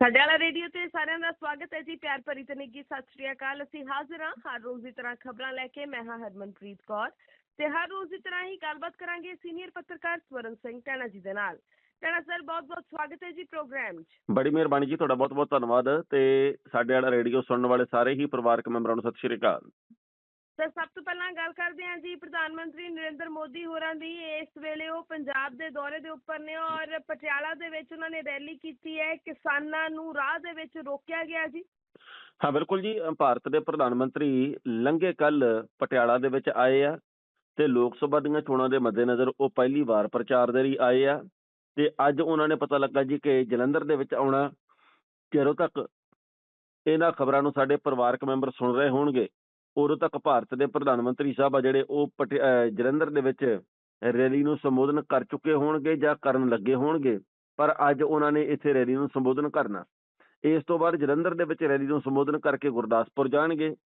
ਸਾਡੇ ਰੇਡੀਓ ਤੇ ਸਾਰਿਆਂ ਦਾ ਸਵਾਗਤ ਹੈ ਜੀ, ਪਿਆਰ ਭਰੀ ਤੇ ਸਤਿ ਸ਼੍ਰੀ ਅਕਾਲ। ਅਸੀਂ ਹਾਜ਼ਰ ਹਾਂ ਹਰ ਰੋਜ਼ ਦੀ ਤਰ੍ਹਾਂ ਖਬਰਾਂ ਲੈ ਕੇ। ਮੈਂ ਹਾਂ ਹਰਮਨਪ੍ਰੀਤ ਕੌਰ ਤੇ ਹਰ ਰੋਜ਼ ਦੀ ਤਰ੍ਹਾਂ ਹੀ ਗੱਲਬਾਤ ਕਰਾਂਗੇ ਸੀਨੀਅਰ ਪੱਤਰਕਾਰ ਸਵਰਨ ਸਿੰਘ ਟੈਣਾ ਜੀ ਦੇ ਨਾਲ। ਟੈਣਾ ਸਰ ਬਹੁਤ ਬਹੁਤ ਸਵਾਗਤ ਹੈ ਜੀ ਪ੍ਰੋਗਰਾਮ 'ਚ। ਬੜੀ ਮਿਹਰਬਾਨੀ ਜੀ, ਤੁਹਾਡਾ ਬਹੁਤ ਬਹੁਤ ਧੰਨਵਾਦ ਤੇ ਸਾਡੇ ਵਾਲਾ ਰੇਡੀਓ ਸੁਣਨ ਵਾਲੇ ਸਾਰੇ ਹੀ ਪਰਿਵਾਰਕ ਮੈਂਬਰਾਂ ਨੂੰ ਸਤਿ ਸ਼੍ਰੀ ਅਕਾਲ। ਸਰ ਸਭ ਤੋਂ ਪਹਿਲਾਂ ਗੱਲ ਕਰਦੇ ਹਾਂ ਜੀ ਪ੍ਰਧਾਨ ਮੰਤਰੀ ਨਰਿੰਦਰ ਮੋਦੀ ਹੋਰਾਂ ਦੀ। ਇਸ ਵੇਲੇ ਉਹ ਪੰਜਾਬ ਦੇ ਦੌਰੇ ਦੇ ਉੱਪਰ ਨੇ ਔਰ ਪਟਿਆਲਾ ਦੇ ਵਿੱਚ ਉਹਨਾਂ ਨੇ ਰੈਲੀ ਕੀਤੀ ਹੈ। ਕਿਸਾਨਾਂ ਨੂੰ ਰਾਹ ਦੇ ਵਿੱਚ ਰੋਕਿਆ ਗਿਆ ਜੀ। ਹਾਂ, ਬਿਲਕੁਲ ਜੀ। ਭਾਰਤ ਦੇ ਪ੍ਰਧਾਨ ਮੰਤਰੀ ਲੰਘੇ ਕੱਲ ਪਟਿਆਲਾ ਦੇ ਵਿੱਚ ਆਏ ਆ ਤੇ ਲੋਕ ਸਭਾ ਦੀਆਂ ਚੋਣਾਂ ਦੇ ਮੱਦੇਨਜ਼ਰ ਉਹ ਪਹਿਲੀ ਵਾਰ ਪ੍ਰਚਾਰ ਦੇ ਲਈ ਆਏ ਆ ਤੇ ਅੱਜ ਉਹਨਾਂ ਨੇ ਪਤਾ ਲੱਗਾ ਜੀ ਕਿ ਜਲੰਧਰ ਦੇ ਵਿੱਚ ਆਉਣਾ ਜਦੋਂ ਤੱਕ ਇਹਨਾਂ ਖਬਰਾਂ ਨੂੰ ਸਾਡੇ ਪਰਿਵਾਰਕ ਮੈਂਬਰ ਸੁਣ ਰਹੇ ਹੋਣਗੇ। ਉਦੋਂ ਤੱਕ ਭਾਰਤ ਦੇ ਪ੍ਰਧਾਨ ਮੰਤਰੀ ਸਾਹਿਬ ਆ ਜਿਹੜੇ ਉਹ ਪਟਿ- ਅ, ਜਲੰਧਰ ਦੇ ਵਿੱਚ ਰੈਲੀ ਨੂੰ ਸੰਬੋਧਨ ਕਰ ਚੁੱਕੇ ਹੋਣਗੇ ਜਾਂ ਕਰਨ ਲੱਗੇ ਹੋਣਗੇ ਪਰ ਅੱਜ ਉਹਨਾਂ ਨੇ ਇੱਥੇ ਰੈਲੀ ਨੂੰ ਸੰਬੋਧਨ ਕਰਨਾ। ਇਸ ਤੋਂ ਬਾਅਦ ਜਲੰਧਰ ਦੇ ਵਿੱਚ ਰੈਲੀ ਨੂੰ ਸੰਬੋਧਨ ਕਰਕੇ ਗੁਰਦਾਸਪੁਰ ਜਾਣਗੇ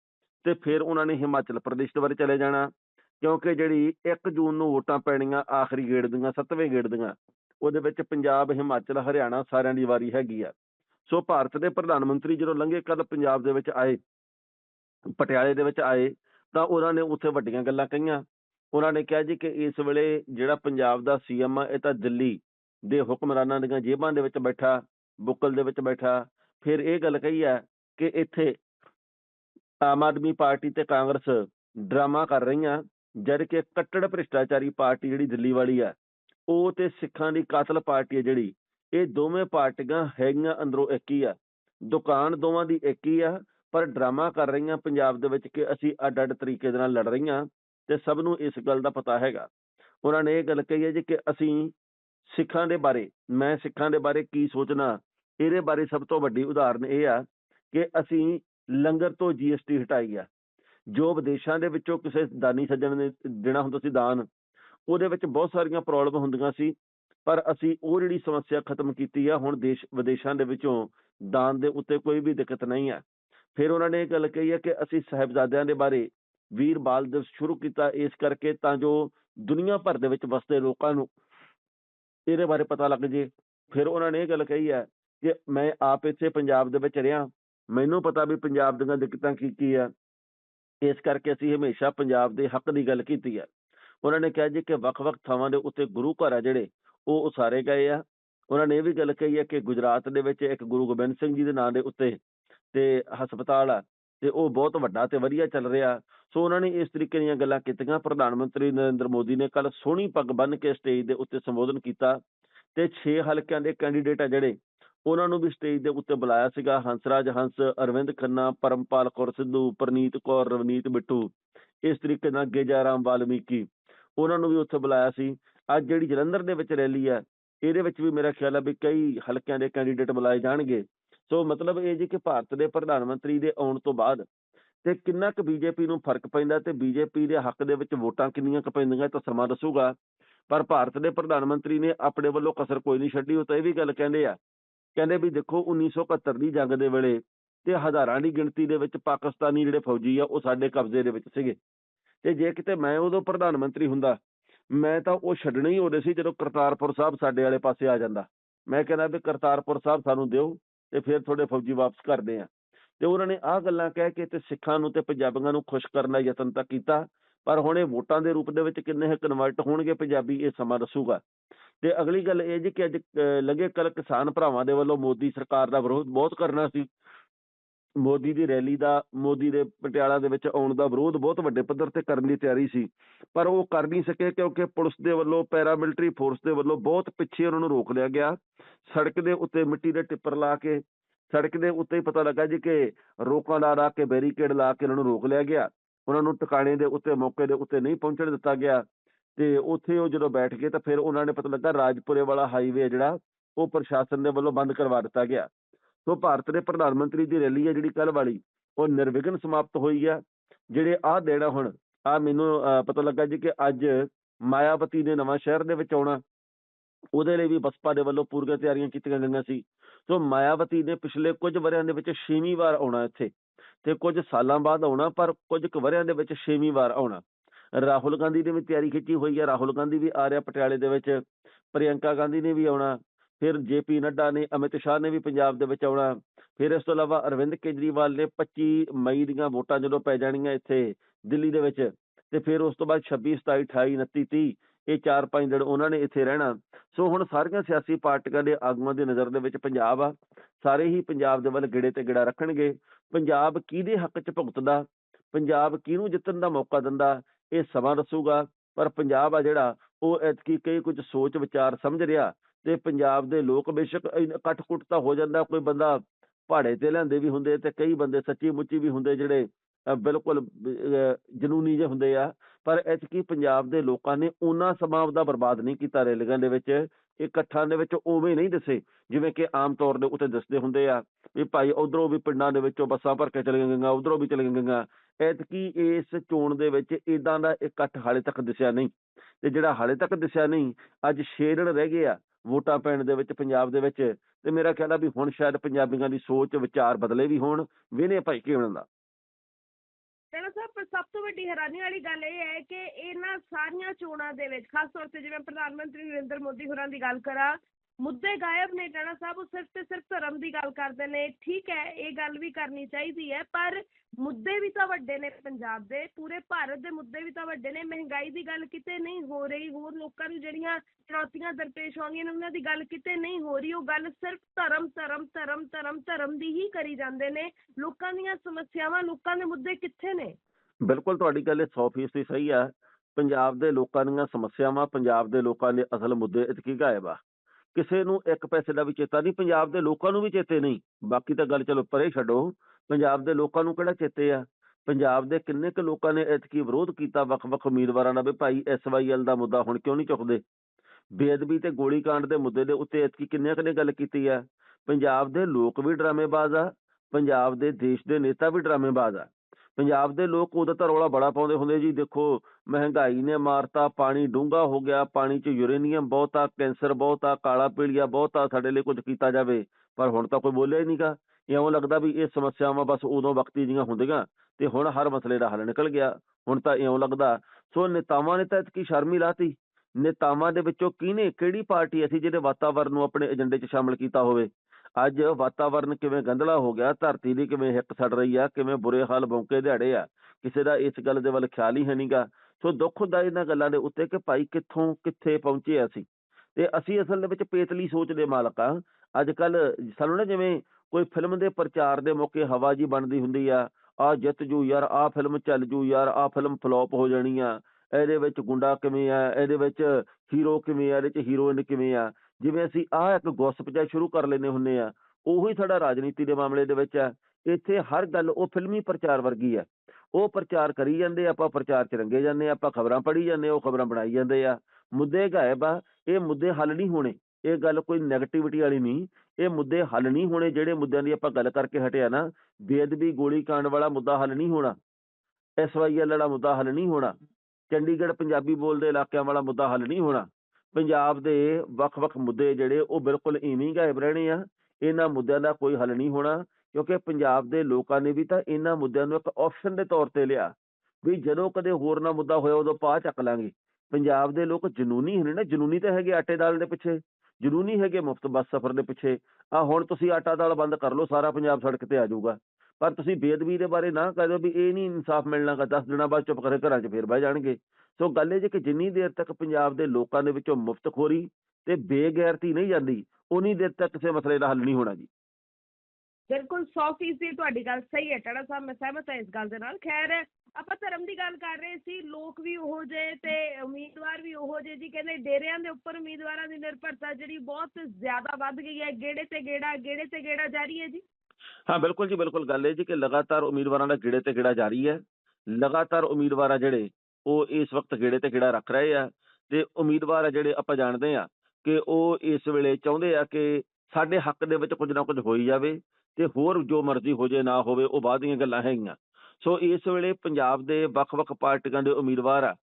ਤੇ ਫਿਰ ਉਹਨਾਂ ਨੇ ਹਿਮਾਚਲ ਪ੍ਰਦੇਸ਼ ਦੇ ਬਾਰੇ ਚਲੇ ਜਾਣਾ ਕਿਉਂਕਿ ਜਿਹੜੀ 1 ਜੂਨ ਨੂੰ ਵੋਟਾਂ ਪੈਣੀਆਂ ਆਖਰੀ ਗੇੜ ਦੀਆਂ 7ਵੇਂ ਗੇੜ ਦੀਆਂ ਉਹਦੇ ਵਿੱਚ ਪੰਜਾਬ ਹਿਮਾਚਲ ਹਰਿਆਣਾ ਸਾਰਿਆਂ ਦੀ ਵਾਰੀ ਹੈਗੀ ਆ। ਸੋ ਭਾਰਤ ਦੇ ਪ੍ਰਧਾਨ ਮੰਤਰੀ ਜਦੋਂ ਲੰਘੇ ਕੱਲ ਪੰਜਾਬ ਦੇ ਵਿੱਚ ਆਏ ਪਟਿਆਲੇ ਦੇ ਵਿੱਚ ਆਏ ਤਾਂ ਉਹਨਾਂ ਨੇ ਉੱਥੇ ਵੱਡੀਆਂ ਗੱਲਾਂ ਕਹੀਆਂ। ਉਹਨਾਂ ਨੇ ਕਿਹਾ ਜੀ ਕਿ ਇਸ ਵੇਲੇ ਜਿਹੜਾ ਪੰਜਾਬ ਦਾ ਸੀਐਮ ਆ, ਇਹ ਤਾਂ ਦਿੱਲੀ ਦੇ ਹੁਕਮਰਾਨਾਂ ਦੀਆਂ ਜੇਬਾਂ ਦੇ ਵਿੱਚ ਬੈਠਾ, ਬੁੱਕਲ ਦੇ ਵਿੱਚ ਬੈਠਾ। ਫਿਰ ਇਹ ਗੱਲ ਕਹੀ ਹੈ ਕਿ ਇੱਥੇ ਆਮ ਆਦਮੀ ਪਾਰਟੀ ਤੇ ਕਾਂਗਰਸ ਡਰਾਮਾ ਕਰ ਰਹੀਆਂ, ਜਦ ਕਿ ਕੱਟੜ ਭ੍ਰਿਸ਼ਟਾਚਾਰੀ ਪਾਰਟੀ ਜਿਹੜੀ ਦਿੱਲੀ ਵਾਲੀ ਆ, ਉਹ ਤੇ ਸਿੱਖਾਂ ਦੀ ਕਾਤਲ ਪਾਰਟੀ ਹੈ ਜਿਹੜੀ, ਇਹ ਦੋਵੇਂ ਪਾਰਟੀਆਂ ਹੈਗੀਆਂ ਅੰਦਰੋਂ ਇੱਕ ਹੀ ਆ। ਦੁਕਾਨ ਦੋਵਾਂ ਦੀ ਇੱਕ ਹੀ ਆ ਪਰ ਡਰਾਮਾ ਕਰ ਰਹੀਆਂ ਪੰਜਾਬ ਦੇ ਵਿੱਚ ਕਿ ਅਸੀਂ ਅੱਡ ਅੱਡ ਤਰੀਕੇ ਦੇ ਨਾਲ ਲੜ ਰਹੀਆਂ ਤੇ ਸਭ ਨੂੰ ਇਸ ਗੱਲ ਦਾ ਪਤਾ ਹੈਗਾ। ਉਹਨਾਂ ਨੇ ਇਹ ਗੱਲ ਕਹੀ ਹੈ ਜੀ ਕਿ ਅਸੀਂ ਸਿੱਖਾਂ ਦੇ ਬਾਰੇ, ਮੈਂ ਸਿੱਖਾਂ ਦੇ ਬਾਰੇ ਕੀ ਸੋਚਣਾ, ਇਹਦੇ ਬਾਰੇ ਸਭ ਤੋਂ ਵੱਡੀ ਉਦਾਹਰਨ ਇਹ ਆ ਕਿ ਅਸੀਂ ਲੰਗਰ ਤੋਂ ਜੀਐਸਟੀ ਹਟਾਈ ਆ। ਜੋ ਵਿਦੇਸ਼ਾਂ ਦੇ ਵਿੱਚੋਂ ਕਿਸੇ ਦਾਨੀ ਸੱਜਣ ਨੇ ਦੇਣਾ ਹੁੰਦਾ ਸੀ ਦਾਨ, ਉਹਦੇ ਵਿੱਚ ਬਹੁਤ ਸਾਰੀਆਂ ਪ੍ਰੋਬਲਮ ਹੁੰਦੀਆਂ ਸੀ, ਪਰ ਅਸੀਂ ਉਹ ਜਿਹੜੀ ਸਮੱਸਿਆ ਖਤਮ ਕੀਤੀ ਆ, ਹੁਣ ਦੇਸ਼ ਵਿਦੇਸ਼ਾਂ ਦੇ ਵਿੱਚੋਂ ਦਾਨ ਦੇ ਉੱਤੇ ਕੋਈ ਵੀ ਦਿੱਕਤ ਨਹੀਂ ਆ। ਫਿਰ ਉਹਨਾਂ ਨੇ ਇਹ ਗੱਲ ਕਹੀ ਹੈ ਕਿ ਅਸੀਂ ਸਾਹਿਬਜ਼ਾਦਿਆਂ ਦੇ ਬਾਰੇ ਵੀਰ ਬਾਲ ਦਿਵਸ ਸ਼ੁਰੂ ਕੀਤਾ, ਇਸ ਕਰਕੇ ਤਾਂ ਜੋ ਦੁਨੀਆ ਭਰ ਦੇ ਵਿੱਚ ਵਸਦੇ ਲੋਕਾਂ ਨੂੰ ਇਹਦੇ ਬਾਰੇ ਪਤਾ ਲੱਗ ਜੇ। ਫਿਰ ਉਹਨਾਂ ਨੇ ਇਹ ਗੱਲ ਕਹੀ ਹੈ ਕਿ ਮੈਂ ਆਪ ਇੱਥੇ ਪੰਜਾਬ ਦੇ ਵਿੱਚ ਰਿਹਾ, ਮੈਨੂੰ ਪਤਾ ਵੀ ਪੰਜਾਬ ਦੀਆਂ ਦਿੱਕਤਾਂ ਕੀ ਕੀ ਆ। ਇਸ ਕਰਕੇ ਅਸੀਂ ਹਮੇਸ਼ਾ ਪੰਜਾਬ ਦੇ ਹੱਕ ਦੀ ਗੱਲ ਕੀਤੀ ਆ। ਉਹਨਾਂ ਨੇ ਕਿਹਾ ਜੀ ਕਿ ਵੱਖ-ਵੱਖ ਥਾਵਾਂ ਦੇ ਉੱਤੇ ਗੁਰੂ ਘਰ ਆ ਜਿਹੜੇ, ਉਹ ਉਸਾਰੇ ਗਏ ਆ। ਉਹਨਾਂ ਨੇ ਇਹ ਵੀ ਗੱਲ ਕਹੀ ਹੈ ਕਿ ਗੁਜਰਾਤ ਦੇ ਵਿੱਚ ਇੱਕ ਗੁਰੂ ਗੋਬਿੰਦ ਸਿੰਘ ਜੀ ਦੇ ਨਾਂ ਦੇ ਉੱਤੇ ਤੇ ਹਸਪਤਾਲ ਆ, ਤੇ ਉਹ ਬਹੁਤ ਵੱਡਾ ਤੇ ਵਧੀਆ ਚੱਲ ਰਿਹਾ। ਸੋ ਉਹਨਾਂ ਨੇ ਇਸ ਤਰੀਕੇ ਦੀਆਂ ਗੱਲਾਂ ਕੀਤੀਆਂ। ਪ੍ਰਧਾਨ ਮੰਤਰੀ ਨਰਿੰਦਰ ਮੋਦੀ ਨੇ ਕੱਲ ਸੋਹਣੀ ਪੱਗ ਬੰਨ੍ਹ ਕੇ ਸਟੇਜ ਦੇ ਉੱਤੇ ਸੰਬੋਧਨ ਕੀਤਾ ਤੇ 6 ਹਲਕਿਆਂ ਦੇ ਕੈਂਡੀਡੇਟ ਆ ਜਿਹੜੇ, ਉਹਨਾਂ ਨੂੰ ਵੀ ਸਟੇਜ ਦੇ ਉੱਤੇ ਬੁਲਾਇਆ ਸੀਗਾ। ਹੰਸਰਾਜ, ਹੰਸ, ਅਰਵਿੰਦ ਖੰਨਾ, ਪਰਮਪਾਲ ਕੌਰ ਸਿੱਧੂ, ਪ੍ਰਨੀਤ ਕੌਰ, ਰਵਨੀਤ ਬਿੱਟੂ, ਇਸ ਤਰੀਕੇ ਨਾਲ ਗੇਜਾਰਾਮ ਵਾਲਮੀਕੀ, ਉਹਨਾਂ ਨੂੰ ਵੀ ਉੱਥੇ ਬੁਲਾਇਆ ਸੀ। ਅੱਜ ਜਿਹੜੀ ਜਲੰਧਰ ਦੇ ਵਿੱਚ ਰੈਲੀ ਆ, ਇਹਦੇ ਵਿੱਚ ਵੀ ਮੇਰਾ ਖਿਆਲ ਆ ਵੀ ਕਈ ਹਲਕਿਆਂ ਦੇ ਕੈਂਡੀਡੇਟ ਬੁਲਾਏ ਜਾਣਗੇ। ਸੋ ਮਤਲਬ ਇਹ ਜੀ ਕਿ ਭਾਰਤ ਦੇ ਪ੍ਰਧਾਨ ਮੰਤਰੀ ਦੇ ਆਉਣ ਤੋਂ ਬਾਅਦ ਤੇ ਕਿੰਨਾ ਕੁ ਬੀਜੇਪੀ ਨੂੰ ਫ਼ਰਕ ਪੈਂਦਾ ਤੇ ਬੀਜੇਪੀ ਦੇ ਹੱਕ ਦੇ ਵਿੱਚ ਵੋਟਾਂ ਕਿੰਨੀਆਂ ਕੁ ਪੈਂਦੀਆਂ ਤਾਂ ਸਮਾਂ ਦੱਸੂਗਾ। ਪਰ ਭਾਰਤ ਦੇ ਪ੍ਰਧਾਨ ਮੰਤਰੀ ਨੇ ਆਪਣੇ ਵੱਲੋਂ ਕਸਰ ਕੋਈ ਨਹੀਂ ਛੱਡੀ, ਉਹ ਤਾਂ ਇਹ ਵੀ ਗੱਲ ਕਹਿੰਦੇ ਆ, ਕਹਿੰਦੇ ਵੀ ਦੇਖੋ 1971 ਦੀ ਜੰਗ ਦੇ ਵੇਲੇ ਤੇ ਹਜ਼ਾਰਾਂ ਦੀ ਗਿਣਤੀ ਦੇ ਵਿੱਚ ਪਾਕਿਸਤਾਨੀ ਜਿਹੜੇ ਫੌਜੀ ਆ ਉਹ ਸਾਡੇ ਕਬਜ਼ੇ ਦੇ ਵਿੱਚ ਸੀਗੇ। ਤੇ ਜੇ ਕਿਤੇ ਮੈਂ ਉਦੋਂ ਪ੍ਰਧਾਨ ਮੰਤਰੀ ਹੁੰਦਾ, ਮੈਂ ਤਾਂ ਉਹ ਛੱਡਣੇ ਹੀ ਉਹਦੇ ਸੀ ਜਦੋਂ ਕਰਤਾਰਪੁਰ ਸਾਹਿਬ ਸਾਡੇ ਵਾਲੇ ਪਾਸੇ ਆ ਜਾਂਦਾ। ਮੈਂ ਕਹਿੰਦਾ ਵੀ ਕਰਤਾਰਪੁਰ ਸਾਹਿਬ ਸਾਨੂੰ ਦਿਓ ਤੇ ਫਿਰ ਤੁਹਾਡੇ ਫੌਜੀ ਵਾਪਸ ਕਰਦੇ ਆ। ਤੇ ਉਹਨਾਂ ਨੇ ਆਹ ਗੱਲਾਂ ਕਹਿ ਕੇ ਤੇ ਸਿੱਖਾਂ ਨੂੰ ਤੇ ਪੰਜਾਬੀਆਂ ਨੂੰ ਖੁਸ਼ ਕਰਨ ਦਾ ਯਤਨ ਤਾਂ ਕੀਤਾ ਪਰ ਹੁਣ ਇਹ ਵੋਟਾਂ ਦੇ ਰੂਪ ਦੇ ਵਿੱਚ ਕਿੰਨੇ ਕਨਵਰਟ ਹੋਣਗੇ ਪੰਜਾਬੀ ਇਹ ਸਮਾਂ ਦੱਸੂਗਾ। ਤੇ ਅਗਲੀ ਗੱਲ ਇਹ ਜੀ ਕਿ ਅੱਜ ਅਹ, ਲੱਗੇ ਕੱਲ ਕਿਸਾਨ ਭਰਾਵਾਂ ਦੇ ਵੱਲੋਂ ਮੋਦੀ ਸਰਕਾਰ ਦਾ ਵਿਰੋਧ ਬਹੁਤ ਕਰਨਾ ਸੀ। ਮੋਦੀ ਦੀ ਰੈਲੀ ਦਾ, ਮੋਦੀ ਦੇ ਪਟਿਆਲਾ ਦੇ ਵਿੱਚ ਆਉਣ ਦਾ ਵਿਰੋਧ ਬਹੁਤ ਵੱਡੇ ਪੱਧਰ ਤੇ ਕਰਨ ਦੀ ਤਿਆਰੀ ਸੀ। ਪਰ ਉਹ ਕਰ ਨਹੀਂ ਸਕੇ ਕਿਉਂਕਿ ਪੁਲਿਸ ਦੇ ਵੱਲੋਂ, ਪੈਰਾਮਿਲਟਰੀ ਫੋਰਸ ਦੇ ਵੱਲੋਂ ਬਹੁਤ ਪਿੱਛੇ ਉਹਨਾਂ ਨੂੰ ਰੋਕ ਲਿਆ ਗਿਆ। ਸੜਕ ਦੇ ਉੱਤੇ ਮਿੱਟੀ ਦੇ ਟਿੱਪਰ ਲਾ ਕੇ, ਸੜਕ ਦੇ ਉੱਤੇ ਹੀ ਪਤਾ ਲੱਗਾ ਜੀ ਕਿ ਰੋਕਾਂ ਲਾ ਲਾ ਕੇ, ਬੈਰੀਕੇਡ ਲਾ ਕੇ ਉਹਨਾਂ ਨੂੰ ਰੋਕ ਲਿਆ ਗਿਆ। ਉਹਨਾਂ ਨੂੰ ਟਿਕਾਣੇ ਦੇ ਉੱਤੇ, ਮੌਕੇ ਦੇ ਉੱਤੇ ਨਹੀਂ ਪਹੁੰਚਣ ਦਿੱਤਾ ਗਿਆ। ਤੇ ਉੱਥੇ ਉਹ ਜਦੋਂ ਬੈਠ ਗਏ ਤਾਂ ਫਿਰ ਉਹਨਾਂ ਨੇ ਪਤਾ ਲੱਗਾ ਰਾਜਪੁਰੇ ਵਾਲਾ ਹਾਈਵੇ ਜਿਹੜਾ, ਉਹ ਪ੍ਰਸ਼ਾਸਨ ਦੇ ਵੱਲੋਂ ਬੰਦ ਕਰਵਾ ਦਿੱਤਾ ਗਿਆ। ਸੋ ਭਾਰਤ ਦੇ ਪ੍ਰਧਾਨ ਮੰਤਰੀ ਦੀ ਰੈਲੀ ਹੈ ਜਿਹੜੀ ਕੱਲ ਵਾਲੀ, ਉਹ ਨਿਰਵਿਘਨ ਸਮਾਪਤ ਹੋਈ ਆ ਜਿਹੜੇ ਆਹ ਦੇਣਾ ਹੁਣ ਆ ਮੈਨੂੰ ਪਤਾ ਲੱਗਾ ਜੀ ਕਿ ਅੱਜ ਮਾਇਆਵਤੀ ਨੇ ਨਵਾਂ ਸ਼ਹਿਰ ਦੇ ਵਿੱਚ ਆਉਣਾ, ਉਹਦੇ ਲਈ ਵੀ ਬਸਪਾ ਦੇ ਵੱਲੋਂ ਪੂਰੀਆਂ ਤਿਆਰੀਆਂ ਕੀਤੀਆਂ ਗਈਆਂ ਸੀ। ਸੋ ਮਾਇਆਵਤੀ ਨੇ ਪਿਛਲੇ ਕੁਝ ਵਰਿਆਂ ਦੇ ਵਿੱਚ ਛੇਵੀਂ ਵਾਰ ਆਉਣਾ ਇੱਥੇ, ਤੇ ਕੁਝ ਸਾਲਾਂ ਬਾਅਦ ਆਉਣਾ, ਪਰ ਕੁਝ ਕੁ ਵਰਿਆਂ ਦੇ ਵਿੱਚ ਛੇਵੀਂ ਵਾਰ ਆਉਣਾ। ਰਾਹੁਲ ਗਾਂਧੀ ਨੇ ਵੀ ਤਿਆਰੀ ਖਿੱਚੀ ਹੋਈ ਹੈ, ਰਾਹੁਲ ਗਾਂਧੀ ਵੀ ਆ ਰਿਹਾ ਪਟਿਆਲੇ ਦੇ ਵਿੱਚ, ਪ੍ਰਿਯੰਕਾ ਗਾਂਧੀ ਨੇ ਵੀ ਆਉਣਾ ਫਿਰ ਜੇਪੀ ਨੱਡਾ ਨੇ ਅਮਿਤ ਸ਼ਾਹ ਨੇ ਵੀ ਪੰਜਾਬ ਦੇ ਵਿੱਚ ਆਉਣਾ। ਫਿਰ ਇਸ ਤੋਂ ਇਲਾਵਾ ਅਰਵਿੰਦ ਕੇਜਰੀਵਾਲ ਨੇ 25 ਮਈ ਦੀਆਂ ਵੋਟਾਂ ਜਦੋਂ ਪੈ ਜਾਣੀਆਂ ਇੱਥੇ ਦਿੱਲੀ ਦੇ ਵਿੱਚ, ਤੇ ਫਿਰ ਉਸ ਤੋਂ ਬਾਅਦ 26 27 28 29 30 ਇਹ 4-5 ਦਿਨ ਉਹਨਾਂ ਨੇ ਇੱਥੇ ਰਹਿਣਾ। ਸੋ ਹੁਣ ਸਾਰੀਆਂ ਸਿਆਸੀ ਪਾਰਟੀਆਂ ਦੇ ਆਗੂਆਂ ਦੀ ਨਜ਼ਰ ਦੇ ਵਿੱਚ ਪੰਜਾਬ ਆ। ਸਾਰੇ ਹੀ ਪੰਜਾਬ ਦੇ ਵੱਲ ਗਿੜੇ ਤੇ ਗਿੜਾ ਰੱਖਣਗੇ। ਪੰਜਾਬ ਕਿਹਦੇ ਹੱਕ 'ਚ ਭੁਗਤਦਾ? ਪੰਜਾਬ ਕਿਹਨੂੰ ਜਿੱਤਣ ਦਾ ਮੌਕਾ ਦਿੰਦਾ? ਇਹ ਸਮਾਂ ਦੱਸੂਗਾ। ਪਰ ਪੰਜਾਬ ਆ ਜਿਹੜਾ, ਉਹ ਐਤਕੀ ਕਈ ਕੁਝ ਸੋਚ ਵਿਚਾਰ ਸਮਝ ਰਿਹਾ। ਤੇ ਪੰਜਾਬ ਦੇ ਲੋਕ ਬੇਸ਼ੱਕ ਇਕੱਠ ਕੁੱਟ ਤਾਂ ਹੋ ਜਾਂਦਾ, ਕੋਈ ਬੰਦਾ ਪਹਾੜੇ ਤੇ ਲੈਂਦੇ ਵੀ ਹੁੰਦੇ ਤੇ ਕਈ ਬੰਦੇ ਸੱਚੀ ਮੁੱਚੀ ਵੀ ਹੁੰਦੇ ਜਿਹੜੇ ਬਿਲਕੁਲ, ਅਹ, ਜਨੂਨੀ ਜਿਹੇ ਹੁੰਦੇ ਆ, ਪਰ ਐਤਕੀ ਪੰਜਾਬ ਦੇ ਲੋਕਾਂ ਨੇ ਉਹਨਾਂ ਸਮਾਂ ਆਪਦਾ ਬਰਬਾਦ ਨਹੀਂ ਕੀਤਾ ਰੈਲੀਆਂ ਦੇ ਵਿੱਚ ਇਕੱਠਾਂ ਦੇ ਵਿੱਚ ਉਵੇਂ ਨਹੀਂ ਦੱਸੇ, ਜਿਵੇਂ ਕਿ ਆਮ ਤੌਰ ਦੇ ਉੱਤੇ ਦੱਸਦੇ ਹੁੰਦੇ ਆ, ਵੀ ਭਾਈ ਉਧਰੋਂ ਵੀ ਪਿੰਡਾਂ ਦੇ ਵਿੱਚੋਂ ਬੱਸਾਂ ਭਰ ਕੇ ਚਲੀਆਂ ਗਈਆਂ, ਉਧਰੋਂ ਵੀ ਚਲੀਆਂ ਗਈਆਂ, ਐਤਕੀ ਇਸ ਚੋਣ ਦੇ ਵਿੱਚ ਇਦਾਂ ਦਾ ਇਕੱਠ ਹਾਲੇ ਤੱਕ ਦਿਸਿਆ ਨਹੀਂ, ਤੇ ਜਿਹੜਾ ਹਾਲੇ ਤੱਕ ਦਿਸਿਆ ਨਹੀਂ, ਅੱਜ ਛੇ ਦਿਨ ਰਹਿ ਗਏ ਆ ਵੋਟਾਂ ਪੈਣ ਦੇ ਵਿੱਚ ਪੰਜਾਬ ਦੇ ਵਿੱਚ ਤੇ ਮੇਰਾ ਖਿਆਲ ਆ ਵੀ ਹੁਣ ਸ਼ਾਇਦ ਪੰਜਾਬੀਆਂ ਦੀ ਸੋਚ ਵਿਚਾਰ ਬਦਲੇ ਵੀ ਹੋਣ ਵਿਨੇ ਭਾਈ ਕਿਵੇਂ ਦਾ ਚਲੋ ਸਰ, ਪਰ ਸਭ ਤੋਂ ਵੱਡੀ ਹੈਰਾਨੀ ਵਾਲੀ ਗੱਲ ਇਹ ਹੈ ਕਿ ਇਹਨਾਂ ਸਾਰੀਆਂ ਚੋਣਾਂ ਦੇ ਵਿੱਚ, ਖਾਸ ਤੌਰ ਤੇ ਜਿਵੇਂ ਪ੍ਰਧਾਨ ਮੰਤਰੀ ਨਰਿੰਦਰ ਮੋਦੀ ਹੋਰਾਂ ਦੀ ਗੱਲ ਕਰਾਂ ਮੁੱਦੇ ਗਾਇਬ ਨੇ ਟਾਣਾ ਸਾਹਿਬ, ਉਹ ਸਿਰਫ ਤੇ ਸਿਰਫ ਧਰਮ ਦੀ ਗੱਲ ਕਰਦੇ ਨੇ। ਠੀਕ ਹੈ, ਇਹ ਗੱਲ ਵੀ ਕਰਨੀ ਚਾਹੀਦੀ ਹੈ, ਪਰ ਮੁੱਦੇ ਵੀ ਤਾਂ ਵੱਡੇ ਨੇ ਪੰਜਾਬ ਦੇ। ਪੂਰੇ ਭਾਰਤ ਦੇ ਮੁੱਦੇ ਵੀ ਤਾਂ ਵੱਡੇ ਨੇ। ਮਹਿੰਗਾਈ ਦੀ ਗੱਲ ਕਿਤੇ ਨਹੀਂ ਹੋ ਰਹੀ। ਹੋਰ ਲੋਕਾਂ ਨੂੰ ਜਿਹੜੀਆਂ ਚੁਣੌਤੀਆਂ ਦਰਪੇਸ਼ ਆਉਂਦੀਆਂ ਨੇ, ਉਹਨਾਂ ਦੀ ਗੱਲ ਕਿਤੇ ਨਹੀਂ ਹੋ ਰਹੀ। ਉਹ ਗੱਲ ਸਿਰਫ ਧਰਮ ਧਰਮ ਧਰਮ ਧਰਮ ਧਰਮ ਦੀ ਹੀ ਕਰੀ ਜਾਂਦੇ ਨੇ। ਲੋਕਾਂ ਦੀਆਂ ਸਮੱਸਿਆਵਾਂ, ਲੋਕਾਂ ਦੇ ਮੁੱਦੇ ਕਿੱਥੇ ਨੇ? ਬਿਲਕੁਲ, ਤੁਹਾਡੀ ਗੱਲ ਇਹ 100% ਸਹੀ ਆ ਪੰਜਾਬ ਦੇ ਲੋਕਾਂ ਦੀਆਂ ਸਮੱਸਿਆਵਾਂ, ਪੰਜਾਬ ਦੇ ਲੋਕਾਂ ਦੇ ਅਸਲ ਮੁੱਦੇ, ਇਤਕੀ ਗਾਇਬ ਆ। ਕਿਸੇ ਨੂੰ ਇੱਕ ਪੈਸੇ ਦਾ ਵੀ ਚੇਤਾ ਨਹੀਂ, ਪੰਜਾਬ ਦੇ ਲੋਕਾਂ ਨੂੰ ਵੀ ਚੇਤੇ ਨਹੀਂ। ਬਾਕੀ ਤਾਂ ਗੱਲ ਚਲੋ ਪਰੇ ਛੱਡੋ। ਪੰਜਾਬ ਦੇ ਲੋਕਾਂ ਨੂੰ ਕਿਹੜਾ ਚੇਤੇ ਆ? ਪੰਜਾਬ ਦੇ ਕਿੰਨੇ ਕੁ ਲੋਕਾਂ ਨੇ ਐਤਕੀ ਵਿਰੋਧ ਕੀਤਾ ਵੱਖ-ਵੱਖ ਉਮੀਦਵਾਰਾਂ ਦਾ ਵੀ ਭਾਈ ਐਸਵਾਈਐਲ ਦਾ ਮੁੱਦਾ ਹੁਣ ਕਿਉਂ ਨਹੀਂ ਚੁੱਕਦੇ? ਬੇਅਦਬੀ ਤੇ ਗੋਲੀकांड ਦੇ ਮੁੱਦੇ ਦੇ ਉੱਤੇ ਐਤਕੀ ਕਿੰਨੇ ਕੁ ਨੇ ਗੱਲ ਕੀਤੀ ਆ? ਪੰਜਾਬ ਦੇ ਲੋਕ ਵੀ ਡਰਾਮੇਬਾਜ਼ ਆ। ਪੰਜਾਬ ਦੇ ਦੇਸ਼ ਦੇ ਨੇਤਾ ਵੀ ਡਰਾਮੇਬਾਜ਼ ਆ। ਪੰਜਾਬ ਦੇ ਲੋਕ ਉਦੋਂ ਤਾਂ ਰੌਲਾ ਬੜਾ ਪਾਉਂਦੇ ਹੁੰਦੇ ਜੀ, ਦੇਖੋ ਮਹਿੰਗਾਈ ਨੇ ਮਾਰਤਾ, ਪਾਣੀ ਡੂੰਘਾ ਹੋ ਗਿਆ, ਪਾਣੀ 'ਚ ਯੂਰੇਨੀਅਮ ਬਹੁਤ ਆ, ਕੈਂਸਰ ਬਹੁਤ ਆ, ਕਾਲਾ ਪੀਲੀਆ ਬਹੁਤ ਆ, ਸਾਡੇ ਲਈ ਕੁਝ ਕੀਤਾ ਜਾਵੇ, ਪਰ ਹੁਣ ਤਾਂ ਕੋਈ ਬੋਲਿਆ ਹੀ ਨਹੀਂਗਾ ਇਉਂ ਲੱਗਦਾ ਵੀ ਇਹ ਸਮੱਸਿਆਵਾਂ ਬਸ ਉਦੋਂ ਵਕਤੀ ਦੀਆਂ ਹੁੰਦੀਆਂ ਤੇ ਹੁਣ ਹਰ ਮਸਲੇ ਦਾ ਹੱਲ ਨਿਕਲ ਗਿਆ, ਹੁਣ ਤਾਂ ਇਉਂ ਲੱਗਦਾ, ਸੋ ਨੇਤਾਵਾਂ ਨੇ ਤਾਂ ਇਤਕੀ ਸ਼ਰਮੀ ਲਾਤੀ, ਨੇਤਾਵਾਂ ਦੇ ਵਿੱਚੋਂ ਕਿਹਨੇ, ਕਿਹੜੀ ਪਾਰਟੀ ਅਸੀਂ ਜਿਹਦੇ ਵਾਤਾਵਰਣ ਨੂੰ ਆਪਣੇ ਏਜੰਡੇ 'ਚ ਸ਼ਾਮਲ ਕੀਤਾ ਹੋਵੇ? ਅੱਜ ਵਾਤਾਵਰਨ ਕਿਵੇਂ ਗੰਧਲਾ ਹੋ ਗਿਆ, ਧਰਤੀ ਦੀ ਕਿਵੇਂ ਹਿੱਕ ਸੜ ਰਹੀ ਆ, ਕਿਵੇਂ ਬੁਰੇ ਹਾਲ ਬੌਂਕੇ ਦਿਹਾੜੇ ਆ, ਕਿਸੇ ਦਾ ਇਸ ਗੱਲ ਦੇ ਵੱਲ ਖਿਆਲ ਹੀ ਹੈ ਨਹੀਂਗਾ ਸੋ ਦੁੱਖ ਹੁੰਦਾ ਇਹਨਾਂ ਗੱਲਾਂ ਦੇ ਉੱਤੇ ਕਿ ਭਾਈ ਕਿੱਥੋਂ ਕਿੱਥੇ ਪਹੁੰਚੇ ਅਸੀਂ। ਤੇ ਅਸੀਂ ਅਸਲ ਦੇ ਵਿੱਚ ਪੇਤਲੀ ਸੋਚ ਦੇ ਮਾਲਕ ਆ। ਅੱਜ ਕੱਲ ਸਾਨੂੰ ਨਾ ਜਿਵੇਂ ਕੋਈ ਫਿਲਮ ਦੇ ਪ੍ਰਚਾਰ ਦੇ ਮੌਕੇ ਹਵਾ ਜੀ ਬਣਦੀ ਹੁੰਦੀ ਆ ਆ ਜਿੱਤ ਜੂ ਯਾਰ ਆ ਫਿਲਮ ਚੱਲ ਜੂ ਯਾਰ ਆ ਫਿਲਮ ਫਲੋਪ ਹੋ ਜਾਣੀ ਆ। ਇਹਦੇ ਵਿੱਚ ਗੁੰਡਾ ਕਿਵੇਂ ਆ, ਇਹਦੇ ਵਿੱਚ ਹੀਰੋ ਕਿਵੇਂ ਆ, ਇਹਦੇ ਵਿੱਚ ਹੀਰੋਇਨ ਕਿਵੇਂ ਆ। ਜਿਵੇਂ ਅਸੀਂ ਆਹ ਇੱਕ ਗੋਸਪ ਜਿਹਾ ਸ਼ੁਰੂ ਕਰ ਲੈਨੇ ਹੁੰਨੇ ਆ, ਉਹੀ ਸਾਡਾ ਰਾਜਨੀਤੀ ਦੇ ਮਾਮਲੇ ਦੇ ਵਿੱਚ ਆ। ਇੱਥੇ ਹਰ ਗੱਲ ਉਹ ਫਿਲਮੀ ਪ੍ਰਚਾਰ ਵਰਗੀ ਆ। ਉਹ ਪ੍ਰਚਾਰ ਕਰੀ ਜਾਂਦੇ ਆਪਾਂ ਪ੍ਰਚਾਰ ਚ ਰੰਗੇ ਜਾਂਦੇ ਆਪਾਂ ਖਬਰਾਂ ਪੜ੍ਹੀ ਜਾਂਦੇ ਉਹ ਖਬਰਾਂ ਬਣਾਈ ਜਾਂਦੇ ਆ। ਮੁੱਦੇ ਗਾਇਬ ਆ, ਇਹ ਮੁੱਦੇ ਹੱਲ ਨਹੀਂ ਹੋਣੇ। ਇਹ ਗੱਲ ਕੋਈ ਨੈਗੇਟਿਵਿਟੀ ਵਾਲੀ ਨਹੀਂ। ਇਹ ਮੁੱਦੇ ਹੱਲ ਨਹੀਂ ਹੋਣੇ, ਜਿਹੜੇ ਮੁੱਦਿਆਂ ਦੀ ਆਪਾਂ ਗੱਲ ਕਰਕੇ ਹਟਿਆ ਨਾ। ਬੇਅਦਬੀ ਗੋਲੀ ਕਾਂਡ ਵਾਲਾ ਮੁੱਦਾ ਹੱਲ ਨਹੀਂ ਹੋਣਾ। ਐਸਵਾਈਐਲ ਵਾਲਾ ਮੁੱਦਾ ਹੱਲ ਨਹੀਂ ਹੋਣਾ। ਚੰਡੀਗੜ੍ਹ ਪੰਜਾਬੀ ਬੋਲਦੇ ਇਲਾਕਿਆਂ ਵਾਲਾ ਮੁੱਦਾ ਹੱਲ ਨਹੀਂ ਹੋਣਾ। ਪੰਜਾਬ ਦੇ ਵੱਖ-ਵੱਖ ਮੁੱਦੇ ਜਿਹੜੇ ਉਹ ਬਿਲਕੁਲ ਇਵੇਂ ਗਾਇਬ ਰਹਿਣੇ ਆ। ਇਹਨਾਂ ਮੁੱਦਿਆਂ ਦਾ ਕੋਈ ਹੱਲ ਨਹੀਂ ਹੋਣਾ, ਕਿਉਂਕਿ ਪੰਜਾਬ ਦੇ ਲੋਕਾਂ ਨੇ ਵੀ ਤਾਂ ਇਹਨਾਂ ਮੁੱਦਿਆਂ ਨੂੰ ਇੱਕ ਆਪਸ਼ਨ ਦੇ ਤੌਰ ਤੇ ਲਿਆ। ਵੀ ਜਦੋਂ ਕਦੇ ਹੋਰ ਨਾ ਮੁੱਦਾ ਹੋਇਆ, ਉਦੋਂ ਪਾ ਚੱਕ ਲਾਂਗੇ। ਪੰਜਾਬ ਦੇ ਲੋਕ ਜਨੂਨੀ ਨੇ ਨਾ, ਜਨੂਨੀ ਤਾਂ ਹੈਗੇ ਆਟੇ ਦਾਲ ਦੇ ਪਿੱਛੇ, ਜਨੂਨੀ ਹੈਗੇ ਮੁਫਤ ਬੱਸ ਸਫ਼ਰ ਦੇ ਪਿੱਛੇ। ਆ ਹੁਣ ਤੁਸੀਂ ਆਟਾ ਦਾਲ ਬੰਦ ਕਰ ਲਓ, ਸਾਰਾ ਪੰਜਾਬ ਸੜਕ ਤੇ ਆ ਜਾਊਗਾ। ਪਰ ਤੁਸੀਂ ਬੇਅਦਬੀ ਦੇ ਬਾਰੇ ਨਾ ਕਹਿ ਦਿਓ ਵੀ ਇਹ ਨਹੀਂ ਇਨਸਾਫ ਮਿਲਣਾਗਾ 10 ਦਿਨਾਂ ਬਾਅਦ ਚੁੱਪ ਕਰੇ ਘਰਾਂ 'ਚ ਫੇਰ ਬਹਿ ਜਾਣਗੇ। ਸੋ ਗੱਲ ਇਹ ਜੇ ਕਿ ਜਿੰਨੀ ਦੇਰ ਤੱਕ ਪੰਜਾਬ ਦੇ ਲੋਕਾਂ ਦੇ ਵਿੱਚੋਂ ਮੁਫਤਖੋਰੀ ਤੇ ਬੇਗੈਰਤੀ ਨਹੀਂ ਜਾਂਦੀ ਉਨੀ ਦੇਰ ਤੱਕ ਕਿਸੇ ਮਸਲੇ ਦਾ ਹੱਲ ਨਹੀਂ ਹੋਣਾ ਜੀ। ਬਿਲਕੁਲ 100% ਤੁਹਾਡੀ ਗੱਲ ਸਹੀ ਹੈ ਟੜਾ ਸਾਹਿਬ, ਮੈਂ ਸਹਿਮਤ ਹਾਂ ਇਸ ਗੱਲ ਦੇ ਨਾਲ। ਖੈਰ, ਆਪਾਂ ਧਰਮ ਦੀ ਗੱਲ ਕਰ ਰਹੇ ਸੀ, ਲੋਕ ਵੀ ਉਹੋ ਜਿਹੇ ਤੇ ਉਮੀਦਵਾਰ ਵੀ ਉਹੋ ਜਿਹੇ ਜੀ, ਕਹਿੰਦੇ ਡੇਰਿਆਂ ਦੇ ਉੱਪਰ ਉਮੀਦਵਾਰਾਂ ਦੀ ਨਿਰਭਰਤਾ ਜਿਹੜੀ ਬਹੁਤ ਜ਼ਿਆਦਾ ਵੱਧ ਗਈ ਹੈ, ਗੇੜੇ ਤੇ ਗੇੜਾ, ਗੇੜੇ ਤੇ ਗੇੜਾ ਜਾਰੀ ਹੈ ਜੀ। ਹਾਂ, ਬਿਲਕੁਲ ਜੀ, ਬਿਲਕੁਲ ਗੱਲ ਇਹ ਜੀ ਕਿ ਲਗਾਤਾਰ ਉਮੀਦਵਾਰਾਂ ਦਾ ਗੇੜੇ ਤੇ ਗੇੜਾ ਜਾਰੀ ਹੈ। ਲਗਾਤਾਰ ਉਮੀਦਵਾਰ ਆ ਜਿਹੜੇ, ਉਹ ਇਸ ਵਕਤ ਗੇੜੇ ਤੇ ਗੇੜਾ ਰੱਖ ਰਹੇ ਆ ਤੇ ਉਮੀਦਵਾਰ ਆ ਜਿਹੜੇ ਆਪਾਂ ਜਾਣਦੇ ਆ ਕਿ ਉਹ ਇਸ ਵੇਲੇ ਚਾਹੁੰਦੇ ਆ ਕਿ ਸਾਡੇ ਹੱਕ ਦੇ ਵਿੱਚ ਕੁਝ ਨਾ ਕੁਝ ਹੋਈ ਜਾਵੇ ਤੇ ਹੋਰ ਜੋ ਮਰਜ਼ੀ ਹੋ ਜੇ ਨਾ ਹੋਵੇ, ਉਹ ਬਾਅਦ ਦੀਆਂ ਗੱਲਾਂ ਹੈਗੀਆਂ। ਸੋ ਇਸ ਵੇਲੇ ਪੰਜਾਬ ਦੇ ਵੱਖ-ਵੱਖ ਪਾਰਟੀਆਂ ਦੇ ਉਮੀਦਵਾਰ ਆ